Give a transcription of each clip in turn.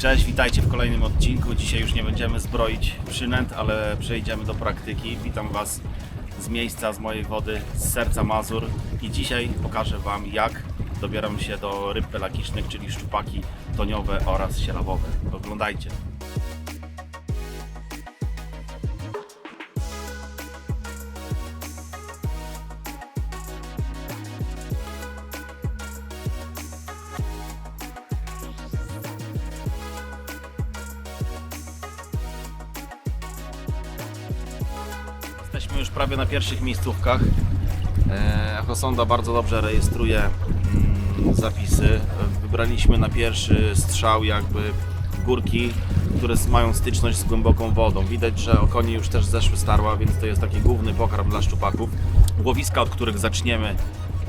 Cześć, witajcie w kolejnym odcinku. Dzisiaj już nie będziemy zbroić przynęt, ale przejdziemy do praktyki. Witam Was z miejsca, z mojej wody, z serca Mazur i dzisiaj pokażę Wam jak dobieram się do ryb pelagicznych, czyli szczupaki toniowe oraz sielawowe. Oglądajcie. Prawie na pierwszych miejscówkach. E, Echosonda bardzo dobrze rejestruje mm, zapisy. Wybraliśmy na pierwszy strzał jakby górki, które mają styczność z głęboką wodą. Widać, że okonie już też zeszły starła, więc to jest taki główny pokarm dla szczupaków. Łowiska, od których zaczniemy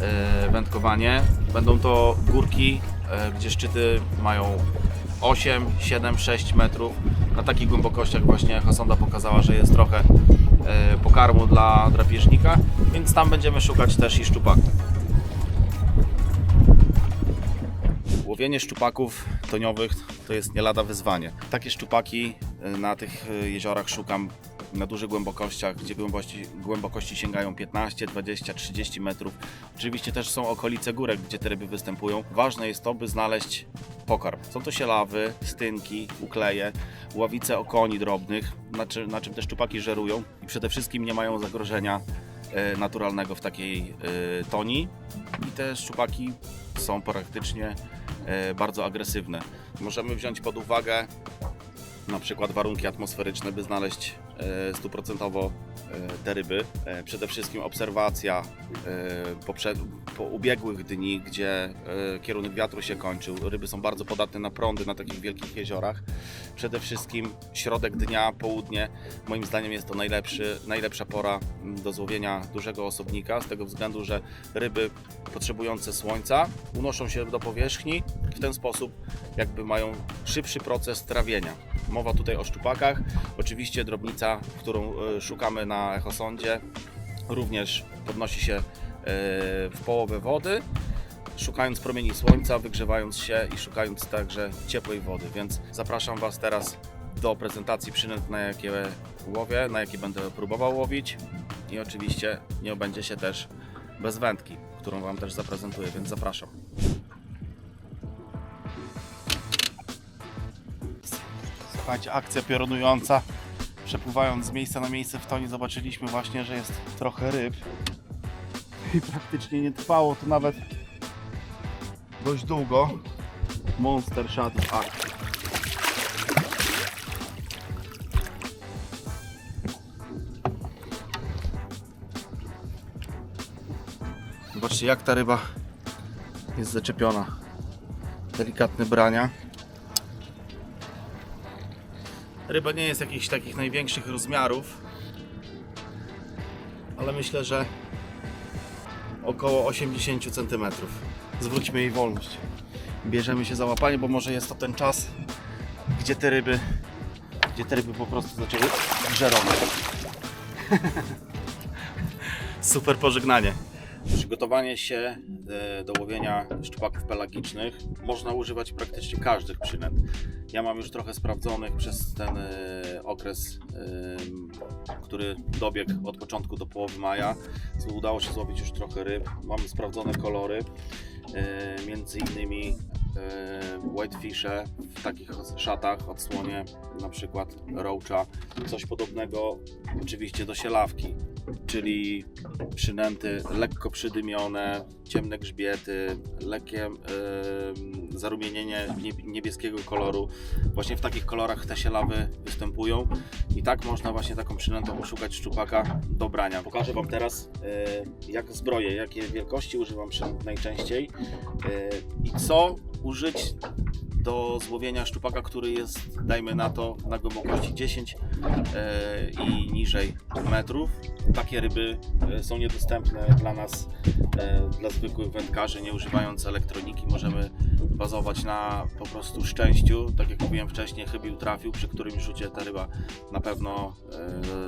e, wędkowanie, będą to górki, e, gdzie szczyty mają 8, 7, 6 metrów. Na takich głębokościach właśnie Hasonda pokazała, że jest trochę e, pokarmu dla drapieżnika, więc tam będziemy szukać też i szczupaków. Łowienie szczupaków toniowych to jest nie lada wyzwanie. Takie szczupaki e, na tych e, jeziorach szukam na dużych głębokościach, gdzie głębokości, głębokości sięgają 15, 20, 30 metrów. Oczywiście też są okolice górek, gdzie te ryby występują. Ważne jest to, by znaleźć pokarm. Są to sielawy, stynki, ukleje, ławice okoni drobnych, na czym, na czym te szczupaki żerują i przede wszystkim nie mają zagrożenia e, naturalnego w takiej e, toni. I te szczupaki są praktycznie e, bardzo agresywne. Możemy wziąć pod uwagę na przykład warunki atmosferyczne, by znaleźć stuprocentowo e, te ryby. E, Przede wszystkim obserwacja e, poprzed, po ubiegłych dni, gdzie e, kierunek wiatru się kończył. Ryby są bardzo podatne na prądy na takich wielkich jeziorach. Przede wszystkim środek dnia, południe, moim zdaniem jest to najlepszy, najlepsza pora do złowienia dużego osobnika, z tego względu, że ryby potrzebujące słońca unoszą się do powierzchni w ten sposób jakby mają szybszy proces trawienia. Mowa tutaj o szczupakach, oczywiście drobnica, którą e, szukamy na echosondzie również podnosi się e, w połowę wody, szukając promieni słońca, wygrzewając się i szukając także ciepłej wody, więc zapraszam Was teraz do prezentacji przynęt, na jakie łowię, na jakie będę próbował łowić i oczywiście nie obędzie się też bez wędki, którą Wam też zaprezentuję, więc zapraszam. Słuchajcie, akcja piorunująca. Przepływając z miejsca na miejsce w tonie zobaczyliśmy właśnie, że jest trochę ryb. I praktycznie nie trwało to nawet dość długo. Monster Shot Act. Zobaczcie jak ta ryba jest zaczepiona. Delikatne brania. Ryba nie jest jakichś takich największych rozmiarów, ale myślę, że około 80 cm. Zwróćmy jej wolność. Bierzemy się za łapanie, bo może jest to ten czas, gdzie te ryby, gdzie te ryby po prostu zaczęły żerować. Super pożegnanie. Przygotowanie się e, do łowienia szczupaków pelagicznych można używać praktycznie każdych przynęt. Ja mam już trochę sprawdzonych przez ten e, okres, e, który dobiegł od początku do połowy maja. Udało się złowić już trochę ryb. Mamy sprawdzone kolory, e, między innymi whitefishe w takich szatach, odsłonie na przykład roacha. Coś podobnego oczywiście do sielawki, czyli przynęty lekko przydymione, ciemne grzbiety, lekkie e, zarumienienie nieb- niebieskiego koloru. Właśnie w takich kolorach te sielawy występują i tak można właśnie taką przynętą szukać szczupaka do brania. Pokażę Wam teraz e, jak zbroję, jakie wielkości używam przynęt najczęściej e, i co użyć do złowienia szczupaka, który jest, dajmy na to, na głębokości 10 e, i niżej metrów. Takie ryby e, są niedostępne dla nas, e, dla zwykłych wędkarzy, nie używając elektroniki. Możemy bazować na po prostu szczęściu. Tak jak mówiłem wcześniej, chybił trafił, przy którymś rzucie ta ryba na pewno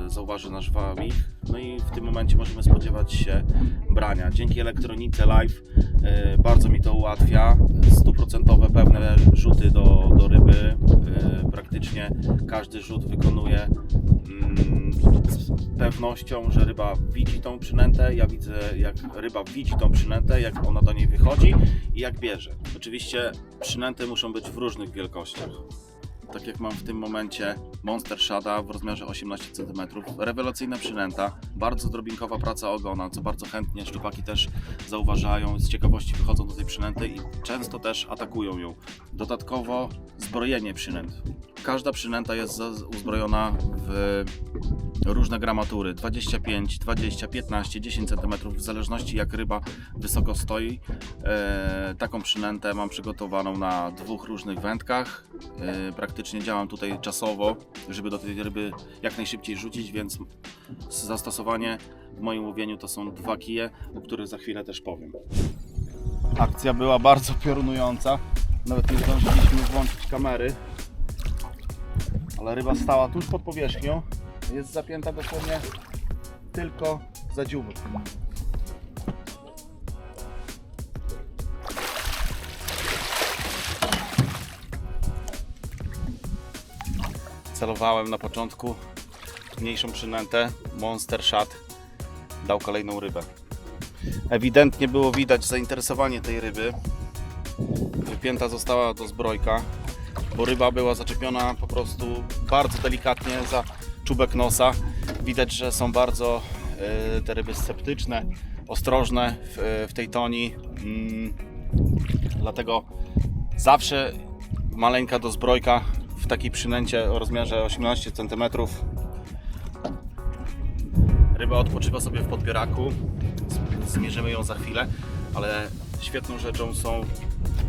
e, zauważy nasz wamik. No i w tym momencie możemy spodziewać się brania. Dzięki elektronice live e, bardzo mi to ułatwia. Stuprocentowe pewne rzuty do, do ryby. E, praktycznie każdy rzut wykonuje z pewnością, że ryba widzi tą przynętę. Ja widzę, jak ryba widzi tą przynętę, jak ona do niej wychodzi i jak bierze. Oczywiście przynęty muszą być w różnych wielkościach. Tak jak mam w tym momencie Monster Shada w rozmiarze 18 cm. Rewelacyjna przynęta, bardzo drobinkowa praca ogona, co bardzo chętnie szczupaki też zauważają, z ciekawości wychodzą do tej przynęty i często też atakują ją. Dodatkowo zbrojenie przynęt. Każda przynęta jest uzbrojona w różne gramatury 25, 20, 15, 10 cm w zależności jak ryba wysoko stoi. E, taką przynętę mam przygotowaną na dwóch różnych wędkach. E, praktycznie działam tutaj czasowo, żeby do tej ryby jak najszybciej rzucić, więc zastosowanie w moim łowieniu to są dwa kije, o których za chwilę też powiem. Akcja była bardzo piorunująca. Nawet nie zdążyliśmy włączyć kamery. Ale ryba stała tuż pod powierzchnią. Jest zapięta dosłownie tylko za dziób. Celowałem na początku mniejszą przynętę. Monster Shot dał kolejną rybę. Ewidentnie było widać zainteresowanie tej ryby. Wypięta została do zbrojka, bo ryba była zaczepiona po prostu bardzo delikatnie za czubek nosa. Widać, że są bardzo e, te ryby sceptyczne, ostrożne w, w tej toni. Mm, dlatego zawsze maleńka dozbrojka w takiej przynęcie o rozmiarze 18 cm. Ryba odpoczywa sobie w podbieraku. Zmierzymy ją za chwilę, ale świetną rzeczą są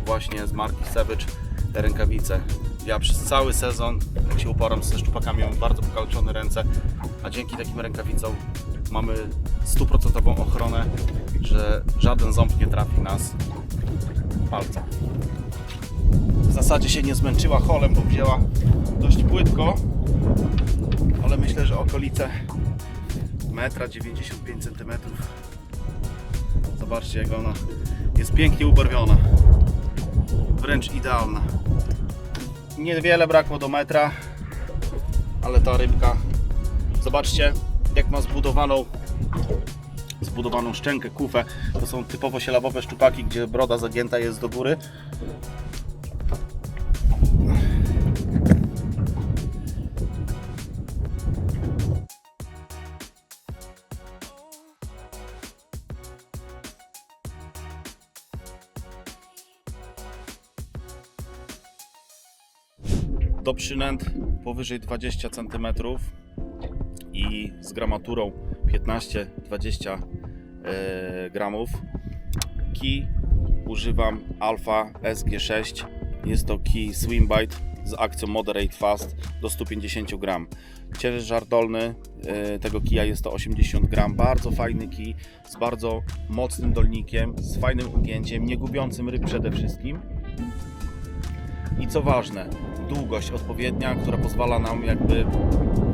właśnie z marki Savage te rękawice. Ja przez cały sezon, jak się uporam ze szczupakami, mam bardzo pokaleczone ręce, a dzięki takim rękawicom mamy stuprocentową ochronę, że żaden ząb nie trafi nas w palce. W zasadzie się nie zmęczyła holem, bo wzięła dość płytko, ale myślę, że okolice metra 95 cm. Zobaczcie jak ona jest pięknie ubarwiona. Wręcz idealna. Niewiele brakło do metra, ale ta rybka, zobaczcie jak ma zbudowaną zbudowaną szczękę, kufę. To są typowo sielawowe szczupaki, gdzie broda zagięta jest do góry. Do przynęt powyżej 20 cm i z gramaturą 15-20 e, gramów. Kij używam Alpha SG6. Jest to kij Swimbite z akcją Moderate Fast do 150 gram. Ciężar dolny e, tego kija jest to 80 gram. Bardzo fajny kij z bardzo mocnym dolnikiem, z fajnym ugięciem, nie gubiącym ryb przede wszystkim. I co ważne, długość odpowiednia, która pozwala nam jakby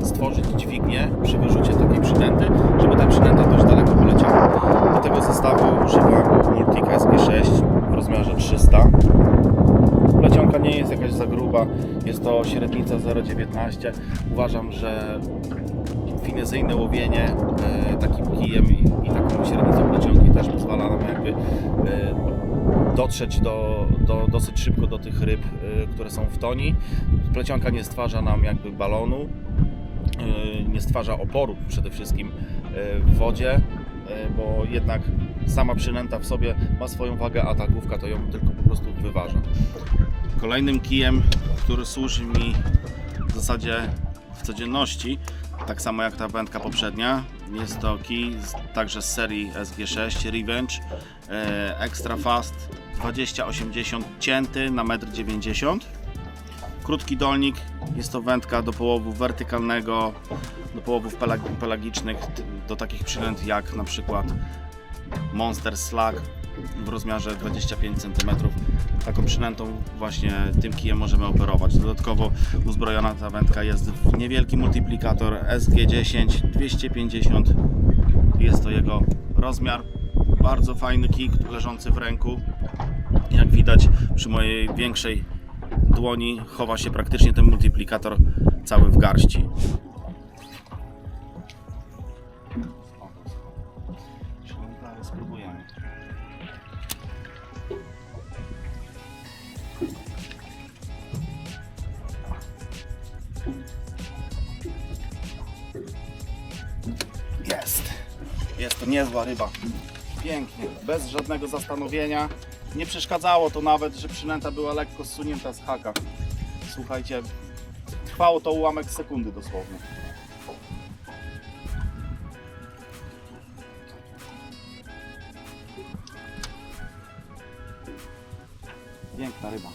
stworzyć dźwignię przy wyrzucie takiej przynęty, żeby ta przynęta dość daleko poleciała. Do tego zestawu używam Multika SG6 w rozmiarze 300. Plecionka nie jest jakaś za gruba, jest to średnica 0,19. Uważam, że finezyjne łowienie e, takim kijem i, i taką średnicą plecionki też pozwala nam jakby e, dotrzeć do, do, dosyć szybko do tych ryb, y, które są w toni. Plecionka nie stwarza nam jakby balonu, y, nie stwarza oporu przede wszystkim y, w wodzie, bo jednak sama przynęta w sobie ma swoją wagę, a ta główka to ją tylko po prostu wyważa. Kolejnym kijem, który służy mi w zasadzie w codzienności, tak samo jak ta wędka poprzednia, jest z, także z serii SG6 Revenge e, Extra Fast 2080 cięty na 1,90 m. Krótki dolnik, jest to wędka do połowu wertykalnego, do połowów pelag- pelagicznych, do takich przynęt jak na przykład Monster Slug w rozmiarze 25 cm. Taką przynętą właśnie tym kijem możemy operować. Dodatkowo uzbrojona ta wędka jest w niewielki multiplikator SG10 250. Jest to jego rozmiar. Bardzo fajny kij leżący w ręku. Jak widać przy mojej większej dłoni chowa się praktycznie ten multiplikator cały w garści. Niezła ryba. Pięknie, bez żadnego zastanowienia. Nie przeszkadzało to nawet, że przynęta była lekko zsunięta z haka. Słuchajcie, trwało to ułamek sekundy dosłownie. Piękna ryba.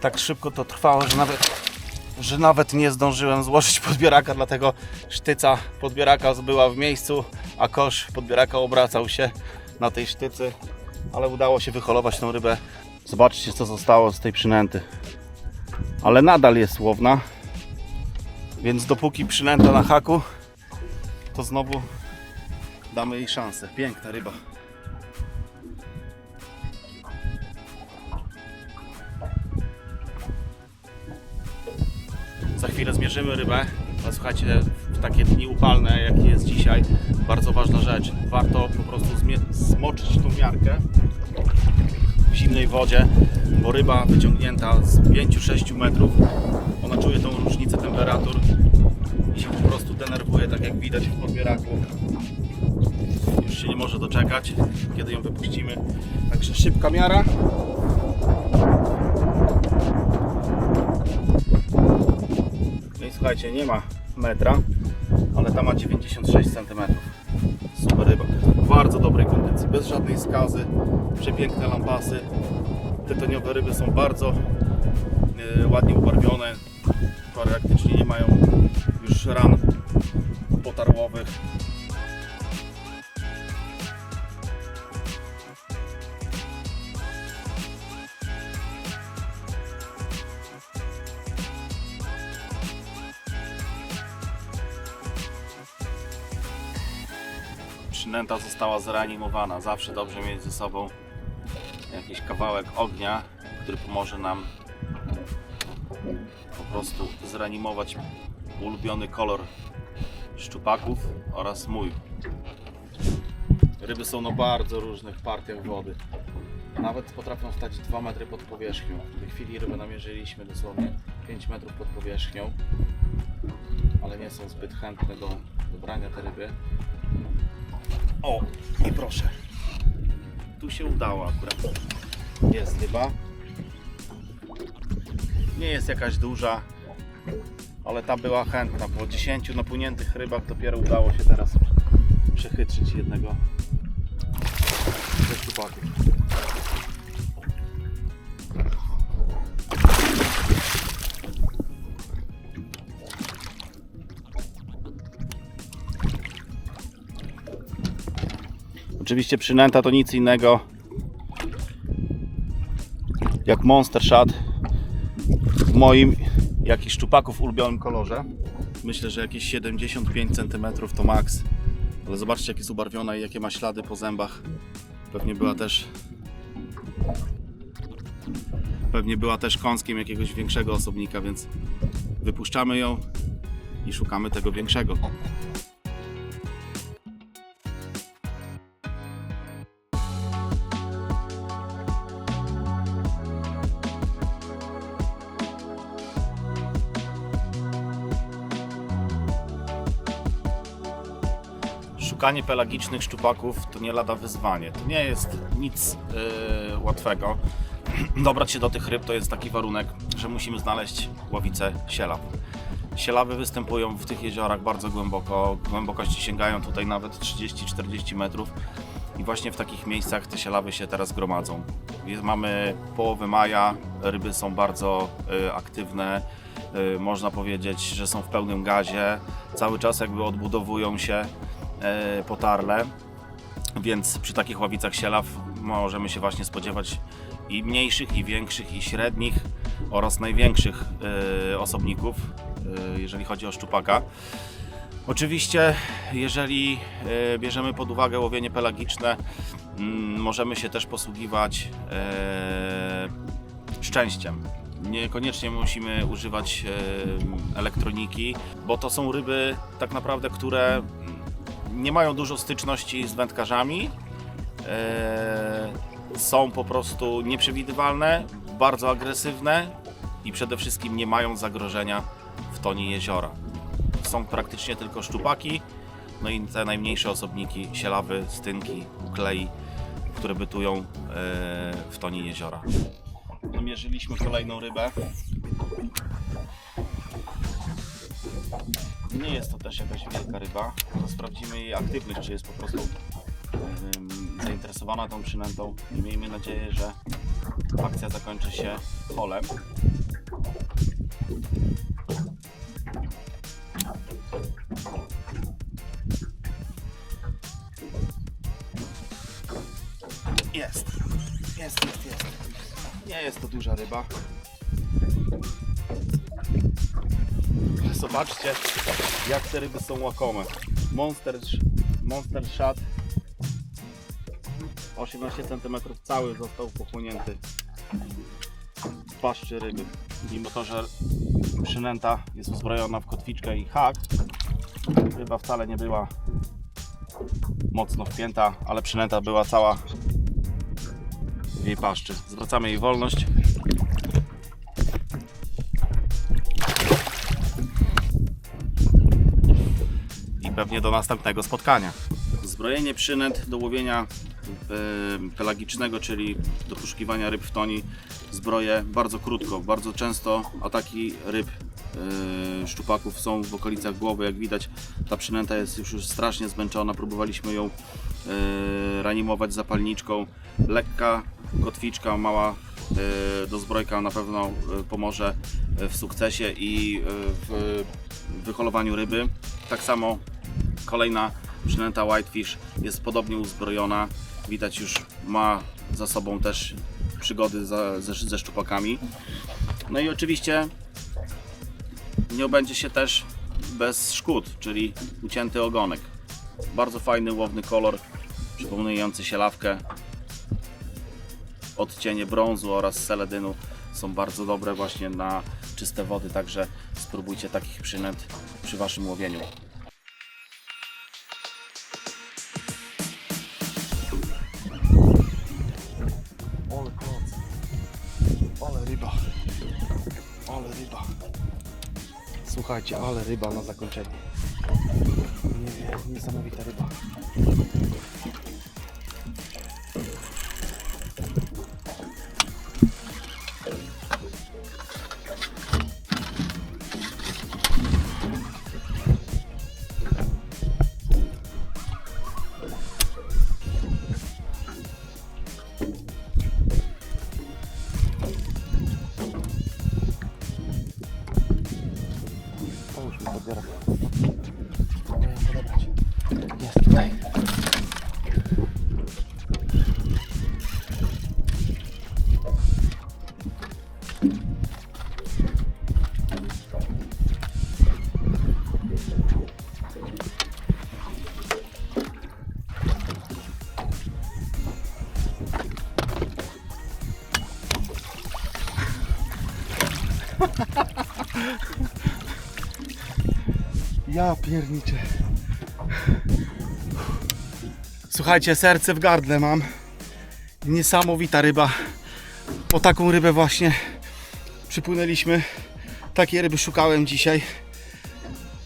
Tak szybko to trwało, że nawet, że nawet nie zdążyłem złożyć podbieraka, dlatego sztyca podbieraka była w miejscu, a kosz podbieraka obracał się na tej sztycy, ale udało się wyholować tą rybę. Zobaczcie co zostało z tej przynęty. Ale nadal jest łowna, więc dopóki przynęta na haku, to znowu damy jej szansę. Piękna ryba. Za chwilę zmierzymy rybę. Ale słuchajcie, w takie dni upalne, jak jest dzisiaj, bardzo ważna rzecz. Warto po prostu zmoczyć tą miarkę w zimnej wodzie, bo ryba wyciągnięta z 5-6 metrów, ona czuje tą różnicę temperatur i się po prostu denerwuje, tak jak widać w podbieraku. Już się nie może doczekać, kiedy ją wypuścimy. Także szybka miara. Słuchajcie, nie ma metra, ale ta ma 96 cm. Super ryba. Bardzo dobrej kondycji, bez żadnej skazy, przepiękne lampasy. Te toniowe ryby są bardzo e, ładnie ubarwione. Praktycznie nie mają już ran potarłowych. Przynęta została zreanimowana. Zawsze dobrze mieć ze sobą jakiś kawałek ognia, który pomoże nam po prostu zreanimować ulubiony kolor szczupaków oraz mój. Ryby są na bardzo różnych partiach wody. Nawet potrafią stać 2 metry pod powierzchnią. W tej chwili rybę namierzyliśmy dosłownie 5 metrów pod powierzchnią, ale nie są zbyt chętne do, do brania te ryby. O, i proszę. Tu się udało akurat. Jest ryba. Nie jest jakaś duża, ale ta była chętna. Po 10 napłyniętych rybach dopiero udało się teraz przechytrzyć jednego ze szczupaków. Oczywiście przynęta to nic innego jak Monster Shad w moim, jak i szczupaków ulubionym kolorze. Myślę, że jakieś 75 cm to maks. Ale zobaczcie jak jest ubarwiona i jakie ma ślady po zębach. Pewnie była też pewnie była też kąskiem jakiegoś większego osobnika, więc wypuszczamy ją i szukamy tego większego. Szukanie pelagicznych szczupaków to nie lada wyzwanie. To nie jest nic yy, łatwego. dobrać się do tych ryb, to jest taki warunek, że musimy znaleźć ławice sielaw. Sielawy występują w tych jeziorach bardzo głęboko. Głębokości sięgają tutaj nawet 30-40 metrów. I właśnie w takich miejscach te sielawy się teraz gromadzą. Jest- Mamy połowę maja, ryby są bardzo y, aktywne. Y, można powiedzieć, że są w pełnym gazie. Cały czas jakby odbudowują się potarle. Więc przy takich ławicach sielaw możemy się właśnie spodziewać i mniejszych, i większych, i średnich oraz największych y, osobników, y, jeżeli chodzi o szczupaka. Oczywiście, jeżeli bierzemy pod uwagę łowienie pelagiczne, mm, możemy się też posługiwać szczęściem. Niekoniecznie musimy używać elektroniki, bo to są ryby tak naprawdę, które nie mają dużo styczności z wędkarzami. E, są po prostu nieprzewidywalne, bardzo agresywne i przede wszystkim nie mają zagrożenia w tonie jeziora. Są praktycznie tylko szczupaki, no i te najmniejsze osobniki, sielawy, stynki, uklei, które bytują e, w tonie jeziora. Namierzyliśmy kolejną rybę. Nie jest to też jakaś wielka ryba. To sprawdzimy jej aktywność, czy jest po prostu zainteresowana tą przynętą i miejmy nadzieję, że akcja zakończy się holem. Jest, jest, jest, jest. Nie jest to duża ryba. Zobaczcie, jak te ryby są łakome. Monster, monster shad 18 cm cały został pochłonięty w paszczy ryby. Mimo to, że przynęta jest uzbrojona w kotwiczkę i hak, ryba wcale nie była mocno wpięta, ale przynęta była cała w jej paszczy. Zwracamy jej wolność. Pewnie do następnego spotkania. Zbrojenie przynęt do łowienia e, pelagicznego, czyli do poszukiwania ryb w toni, zbroję bardzo krótko. Bardzo często ataki ryb e, szczupaków są w okolicach głowy. Jak widać, ta przynęta jest już, strasznie zmęczona. Próbowaliśmy ją e, reanimować zapalniczką. Lekka kotwiczka, mała dozbrojka na pewno pomoże w sukcesie i w wyholowaniu ryby. Tak samo kolejna przynęta Whitefish jest podobnie uzbrojona. Widać już ma za sobą też przygody za, ze, ze szczupakami. No i oczywiście nie obędzie się też bez szkód, czyli ucięty ogonek. Bardzo fajny, łowny kolor, przypominający się lawkę. Odcienie brązu oraz seledynu są bardzo dobre właśnie na czyste wody, także spróbujcie takich przynęt przy Waszym łowieniu. Słuchajcie, ale ryba na zakończenie. Niesamowita ryba. Ja pierniczę. Słuchajcie, serce w gardle mam. Niesamowita ryba. Po taką rybę właśnie przypłynęliśmy. Takie ryby szukałem dzisiaj.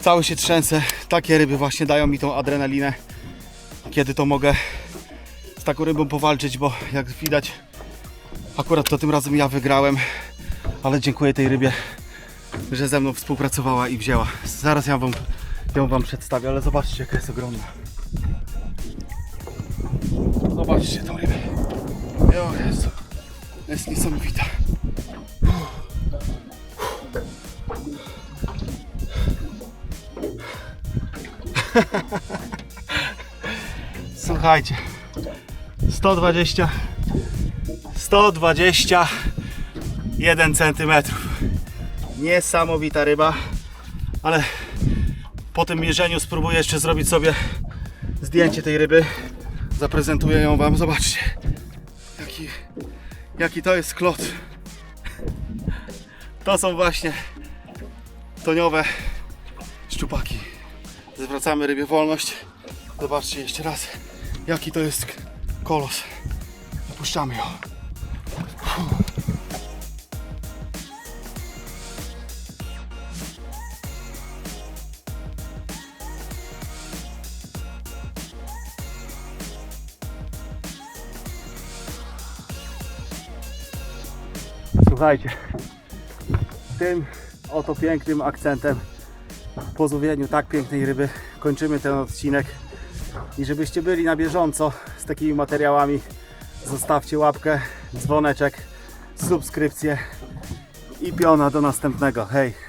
Cały się trzęsę. Takie ryby właśnie dają mi tą adrenalinę. Kiedy to mogę z taką rybą powalczyć, bo jak widać Akurat to tym razem ja wygrałem, ale dziękuję tej rybie, że ze mną współpracowała i wzięła. Zaraz ja wam, ją wam przedstawię, ale zobaczcie jaka jest ogromna. Zobaczcie tą rybę. O Jezu. Jest niesamowita. Słuchajcie. 120 121 centymetrów. Niesamowita ryba, ale po tym mierzeniu spróbuję jeszcze zrobić sobie zdjęcie tej ryby. Zaprezentuję ją Wam. Zobaczcie, jaki, jaki to jest klot. To są właśnie toniowe szczupaki. Zwracamy rybie wolność. Zobaczcie jeszcze raz, jaki to jest kolos. Puszczamy ją. Słuchajcie, tym oto pięknym akcentem po złowieniu tak pięknej ryby kończymy ten odcinek. I żebyście byli na bieżąco z takimi materiałami, zostawcie łapkę, dzwoneczek, subskrypcję i piona do następnego. Hej!